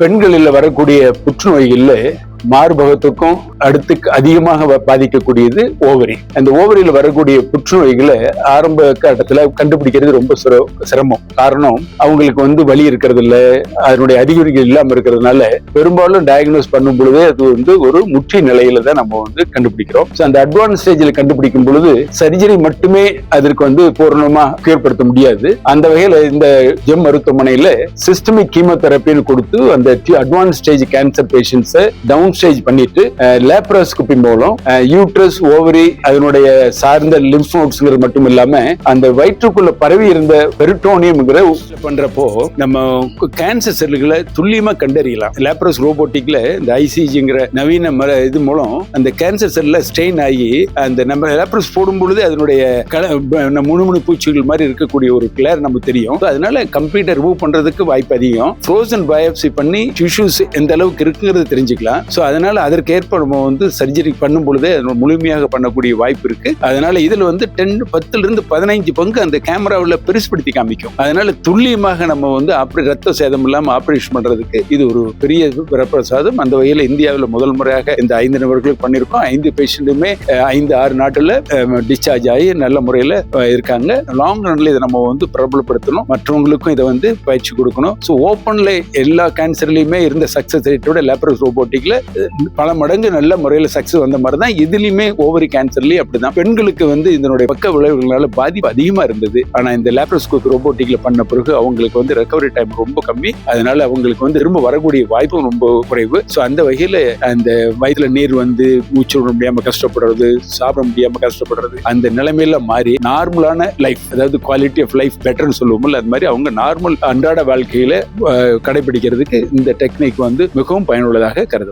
பெண்களில் வரக்கூடிய புற்றுநோய்களில் மார்பகத்துக்கும் அடுத்து அதிகமாக வ- பாதிக்கக்கூடியது ஓவரி அந்த ஓவரியில் வரக்கூடிய புற்றுநோய்களை ஆரம்ப கட்டத்தில் கண்டுபிடிக்கிறது ரொம்ப சிர- சிரமம். காரணம் அவங்களுக்கு வந்து வலி இருக்கிறது இல்ல அதனுடைய அறிகுறிகள் இல்லாமல் இருக்கிறதுனால பெரும்பாலும் டயக்னோஸ் பண்ணும் பொழுதே அது வந்து ஒரு முற்றி நிலையில தான் நம்ம வந்து கண்டுபிடிக்கிறோம். ஸோ அந்த அட்வான்ஸ் ஸ்டேஜில் கண்டுபிடிக்கும் பொழுது சர்ஜரி மட்டுமே அதற்கு வந்து பூரணமாக ஏற்படுத்த முடியாது. அந்த வகையில் இந்த ஜெம் மருத்துவமனையில் சிஸ்டமிக் கீமோதெரப்பின்னு கொடுத்து அந்த அட்வான்ஸ் ஸ்டேஜ் கேன்சர் பேஷண்ட்ஸை டவுன் ஸ்டேஜ் பண்ணிட்டு லேப்ரோஸ்கோபி மூலம் யூட்ரஸ் ஓவரி அதனுடைய சார்ந்த லிம்ஃப் நோட்ஸ்ங்கிறது மட்டும் இல்லாம அந்த வயிற்றுக்குள்ள பரவி இருந்த பெருட்டோனியம் பண்றப்போ நம்ம கேன்சர் செல்லுகளை துல்லியமா கண்டறியலாம். லேப்ரோஸ் ரோபோட்டிக்ல இந்த ஐசிஜிங்கிற நவீன மர இது மூலம் அந்த கேன்சர் செல்ல ஸ்டெயின் ஆகி அந்த நம்ம லேப்ரோஸ் போடும் பொழுது அதனுடைய கல ப- முணுமுணு பூச்சிகள் மாதிரி இருக்கக்கூடிய ஒரு கிளர் நமக்கு தெரியும். அதனால கம்ப்ளீட்டா ரிமூவ் பண்றதுக்கு வாய்ப்பு அதிகம். ஃப்ரோசன் பயோப்சி பண்ணி டிஷ்யூஸ் எந்த அளவுக்கு இருக்குங்கிறது தெரிஞ்சுக்கலாம். ஸோ அதனால அதற்கேற்ப நம்ம வந்து சர்ஜரி பண்ணும் பொழுதே முழுமையாக பண்ணக்கூடிய வாய்ப்பு இருக்கு. அதனால இதுல வந்து டென் பத்துல இருந்து பதினைஞ்சு பங்கு அந்த கேமராவில் பெருசுபடுத்தி காமிக்கும். அதனால துல்லியமாக நம்ம வந்து அப்படி ரத்த சேதம் இல்லாமல் ஆபரேஷன் பண்றதுக்கு இது ஒரு பெரிய பிரபிரசாதம் அந்த வகையில் இந்தியாவில் முதல் முறையாக இந்த ஐந்து நபர்களுக்கு பண்ணியிருக்கோம். ஐந்து பேஷண்ட்டுமே ஐந்து ஆறு நாட்டில் டிஸ்சார்ஜ் ஆகி நல்ல முறையில் இருக்காங்க. லாங் ரன்ல இதை நம்ம வந்து பிரபலப்படுத்தணும். மற்றவங்களுக்கும் இதை வந்து பயிற்சி கொடுக்கணும். ஸோ ஓப்பன்ல எல்லா கேன்சர்லையுமே இருந்த சக்சஸ் ரேட்டோட லேப்ரோஸ் ரோபோட்டிக்ல பல மடங்கு நல்ல முறையில் சக்ஸஸ் வந்த மாதிரி தான் இதுலையுமே ஓவரி கேன்சர்லயும் அப்படிதான். பெண்களுக்கு வந்து இதனுடைய பக்க விளைவுகளால பாதிப்பு அதிகமா இருந்தது. ஆனா இந்த லேப்ரோஸ்கோப் ரோபோட்டிக்ல பண்ண பிறகு அவங்களுக்கு வந்து ரெக்கவரி டைம் ரொம்ப கம்மி. அதனால அவங்களுக்கு வந்து திரும்ப வரக்கூடிய வாய்ப்பும் ரொம்ப குறைவு. ஸோ அந்த வகையில் அந்த வயிற்றுல நீர் வந்து மூச்சு விட முடியாம கஷ்டப்படுறது சாப்பிட முடியாம கஷ்டப்படுறது அந்த நிலைமையில மாறி நார்மலான லைஃப் அதாவது குவாலிட்டி ஆஃப் லைஃப் பெட்டர்னு சொல்லுவோம்ல அது மாதிரி அவங்க நார்மல் அன்றாட வாழ்க்கையில கடைபிடிக்கிறதுக்கு இந்த டெக்னிக் வந்து மிகவும் பயனுள்ளதாக கருது